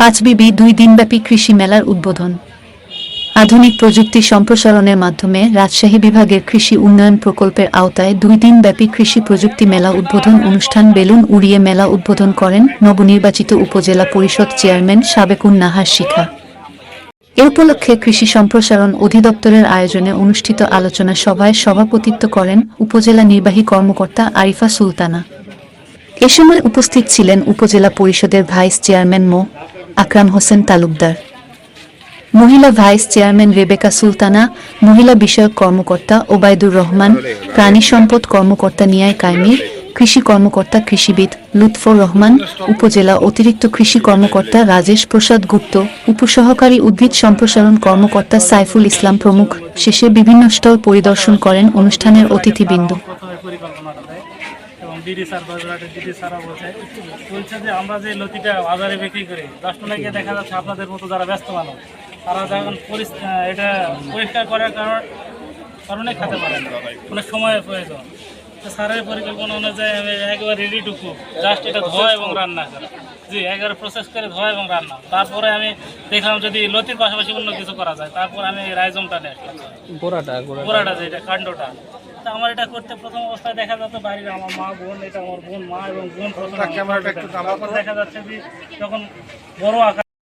পাঁচবিবি দুই দিনব্যাপী কৃষি মেলার উদ্বোধন। আধুনিক প্রযুক্তি সম্প্রসারণের মাধ্যমে রাজশাহী বিভাগের কৃষি উন্নয়ন প্রকল্পের আওতায় দুই দিনব্যাপী কৃষি প্রযুক্তি মেলা উদ্বোধন অনুষ্ঠান বেলুন উড়িয়ে মেলা উদ্বোধন করেন নবনির্বাচিত উপজেলা পরিষদ চেয়ারম্যান সাবেকুন নাহার শিখা। এ উপলক্ষে কৃষি সম্প্রসারণ অধিদপ্তরের আয়োজনে অনুষ্ঠিত আলোচনা সভায় সভাপতিত্ব করেন উপজেলা নির্বাহী কর্মকর্তা আরিফা সুলতানা। এ সময় উপস্থিত ছিলেন উপজেলা পরিষদের ভাইস চেয়ারম্যান মো. আকরাম হোসেন তালুকদার। মহিলা ভাইস চেয়ারম্যান রেবেকা সুলতানা, মহিলা বিষয়ক কর্মকর্তা ওবায়দুর রহমান, প্রাণী সম্পদ কর্মকর্তা নিয়ায় কাইমির কৃষি কর্মকর্তা কৃষিবিদ লুৎফর রহমান, উপজেলা অতিরিক্ত কৃষি কর্মকর্তা রাজেশ প্রসাদ গুপ্ত, উপসহকারী উদ্ভিদ সম্প্রসারণ কর্মকর্তা সাইফুল ইসলাম প্রমুখ। শেষে বিভিন্ন স্টল পরিদর্শন করেন অনুষ্ঠানের অতিথিবৃন্দ। দেয় এবং ডিডি স্যার বাজারহাটের ডিডি স্যারও বলছে বলছে যে আমরা যে লতিটা বাজারে বিক্রি করি দশটা গিয়ে দেখা যাচ্ছে আপনাদের মতো যারা ব্যস্ত মানুষ তারা যখন এটা পরিষ্কার করার কারণ কারণে খেতে পারেন অনেক সময়ের প্রয়োজন। তো স্যারের পরিকল্পনা অনুযায়ী আমি একবার রেডি টু কুক জাস্ট এটা ধোয়া এবং রান্না করা। জি একবার প্রসেস করে ধোয়া এবং রান্না। তারপরে আমি দেখলাম যদি লতির পাশাপাশি অন্য কিছু করা যায় তারপর আমি রাইজমটা নিয়ে আসলাম। গোড়াটা। গোড়াটা যেটা কাণ্ডটা। তা আমার এটা করতে প্রথম অবস্থায় দেখা যেত বাড়ির আমার মা বোন এটা আমার বোন মা এবং বোন প্রথম দেখা যাচ্ছে যে যখন বড় আকার